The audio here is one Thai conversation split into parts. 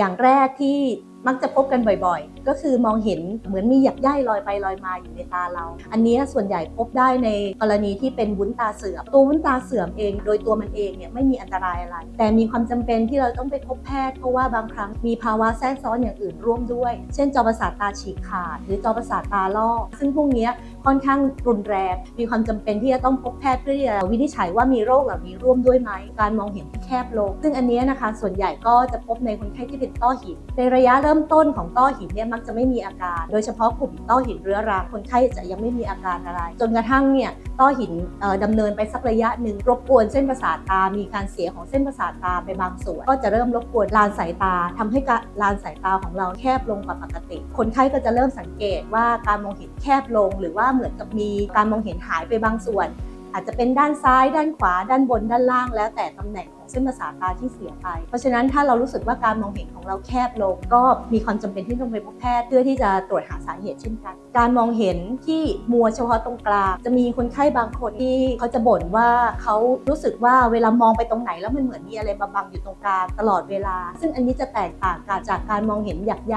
อย่างแรกที่มักจะพบกันบ่อยก็คือมองเห็นเหมือนมีหยักใยลอยไปลอยมาอยู่ในตาเรา อันนี้ส่วนใหญ่พบได้ในกรณีที่เป็นวุ้นตาเสื่อมตัววุ้นตาเสื่อมเอง โดยตัวมันเองเนี่ยไม่มีอันตรายอะไร แต่มีความจำเป็นที่เราต้องไปพบแพทย์เพราะว่าบางครั้งมีภาวะแทรกซ้อนอย่างอื่นร่วมด้วย เช่นจอประสาทตาฉีกขาด หรือจอประสาทตาลอกซึ่งพวกนี้ค่อนข้างรุนแรงมีความจำเป็นที่จะต้องพบแพทย์เพื่อที่จะวินิจฉัยว่ามีโรคเหล่านี้ร่วมด้วยไหมการมองเห็นที่แคบลงซึ่งอันนี้นะคะส่วนใหญ่ก็จะพบในคนไข้ที่เป็นต้อหินในระยะเริ่มต้นของต้อหินเนี่ยมักจะไม่มีอาการ โดยเฉพาะกลุ่มต้อหินเรื้อรังคนไข้จะยังไม่มีอาการอะไร จนกระทั่งเนี่ยต้อหินเอ่อดำเนินไปสักระยะหนึ่งรบกวนเส้นประสาทตา มีการเสียของเส้นประสาทตาไปบางส่วน ก็จะเริ่มรบกวนลานสายตาทำให้ลานสายตาของเราแคบลงกว่าปกติ คนไข้ก็จะเริ่มสังเกตว่าการมองเห็นแคบลง หรือว่าเหมือนกับมีการมองเห็นหายไปบางส่วน อาจจะเป็นด้านซ้าย ด้านขวา ด้านบน ด้านล่าง แล้วแต่ตำแหน่ง เส้นประสาทตาที่เสียไป เพราะฉะนั้นถ้าเรารู้สึกว่าการมองเห็นของเราแคบลง ก็มีความจำเป็นที่ต้องไปพบแพทย์เพื่อที่จะตรวจหาสาเหตุเช่นกัน การมองเห็นที่มัวเฉพาะตรงกลางจะมีคนไข้บางคนที่เขาจะบ่นว่าเขารู้สึกว่าเวลามองไปตรงไหนแล้วมันเหมือนมีอะไรมาบังอยู่ตรงกลางตลอดเวลา ซึ่งอันนี้จะแตกต่างกันจากการมองเห็นหยักใย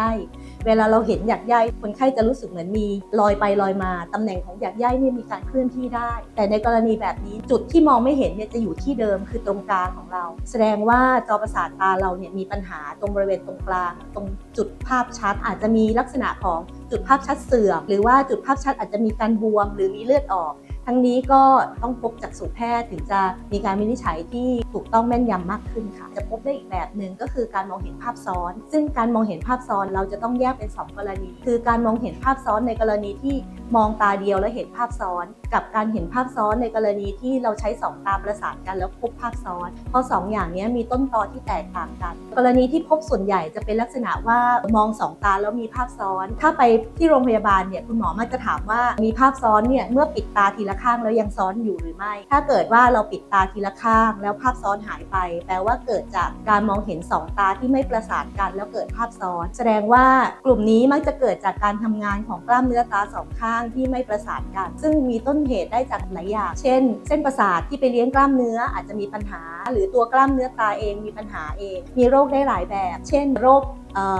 เวลาเราเห็นหยักใยคนไข้จะรู้สึกเหมือนมีลอยไปลอยมาตำแหน่งของหยักใยเนี่ยมีการเคลื่อนที่ได้ แต่ในกรณีแบบนี้จุดที่มองไม่เห็นเนี่ยจะอยู่ที่เดิมคือตรงกลางของเราแสดงว่าจอประสาทตาเราเนี่ยมีปัญหาตรงบริเวณตรงกลาง ตรงจุดภาพชัด อาจจะมีลักษณะของจุดภาพชัดเสื่อมหรือว่าจุดภาพชัดอาจจะมีการบวมหรือมีเลือดออก ทั้งนี้ก็ต้องพบจากสูแพทย์ถึงจะมีการวินิจฉัยที่ถูกต้องแม่นยำมากขึ้นค่ะ จะพบได้อีกแบบหนึ่งก็คือการมองเห็นภาพซ้อน ซึ่งการมองเห็นภาพซ้อนเราจะต้องแยกเป็น 2 กรณี คือการมองเห็นภาพซ้อนในกรณีที่มองตาเดียวแล้วเห็นภาพซ้อน กับการเห็นภาพซ้อนในกรณีที่เราใช้สองตาประสานกันแล้วพบภาพซ้อน เพราะสองอย่างนี้มีต้นตอที่แตกต่างกัน กรณีที่พบส่วนใหญ่จะเป็นลักษณะว่ามองสองตาแล้วมีภาพซ้อน ถ้าไปที่โรงพยาบาลเนี่ยคุณหมอมักจะถามว่ามีภาพซ้อนเนี่ยเมื่อปิดตาทีละข้างแล้วยังซ้อนอยู่หรือไม่ ถ้าเกิดว่าเราปิดตาทีละข้างแล้วภาพซ้อนหายไป แปลว่าเกิดจากการมองเห็นสองตาที่ไม่ประสานกันแล้วเกิดภาพซ้อน แสดงว่ากลุ่มนี้มักจะเกิดจากการทำงานของกล้ามเนื้อตาสองข้างที่ไม่ประสานกัน ซึ่งมีต้นเหตุได้จากหลายอย่าง เช่น เส้นประสาทที่ไปเลี้ยงกล้ามเนื้ออาจจะมีปัญหา หรือตัวกล้ามเนื้อตาเองมีปัญหาเอง มีโรคได้หลายแบบ เช่น โรค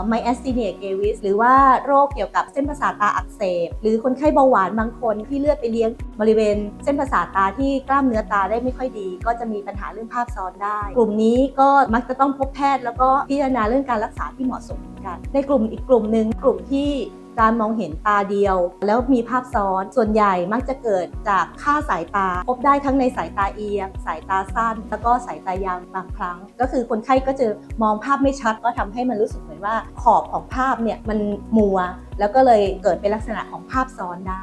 ไมแอสซีเนียเกวิสหรือว่าโรคเกี่ยวกับเส้นประสาทตาอักเสบ หรือคนไข้เบาหวานบางคนที่เลือดไปเลี้ยงบริเวณเส้นประสาทตาที่กล้ามเนื้อตาได้ไม่ค่อยดี ก็จะมีปัญหาเรื่องภาพซ้อนได้ กลุ่มนี้ก็มักจะต้องพบแพทย์ แล้วก็พิจารณาเรื่องการรักษาที่เหมาะสมเหมือนกัน ในกลุ่มอีกกลุ่มหนึ่งกลุ่มที่ การมองเห็นตาเดียว แล้วมีภาพซ้อนส่วนใหญ่มักจะเกิดจากค่าสายตา พบได้ทั้งในสายตาเอียง สายตาสั้น แล้วก็สายตายาวบางครั้ง ก็คือคนไข้ก็จะมองภาพไม่ชัด ก็ทำให้มันรู้สึกเหมือนว่าขอบของภาพเนี่ยมันมัว แล้วก็เลยเกิดเป็นลักษณะของภาพซ้อนได้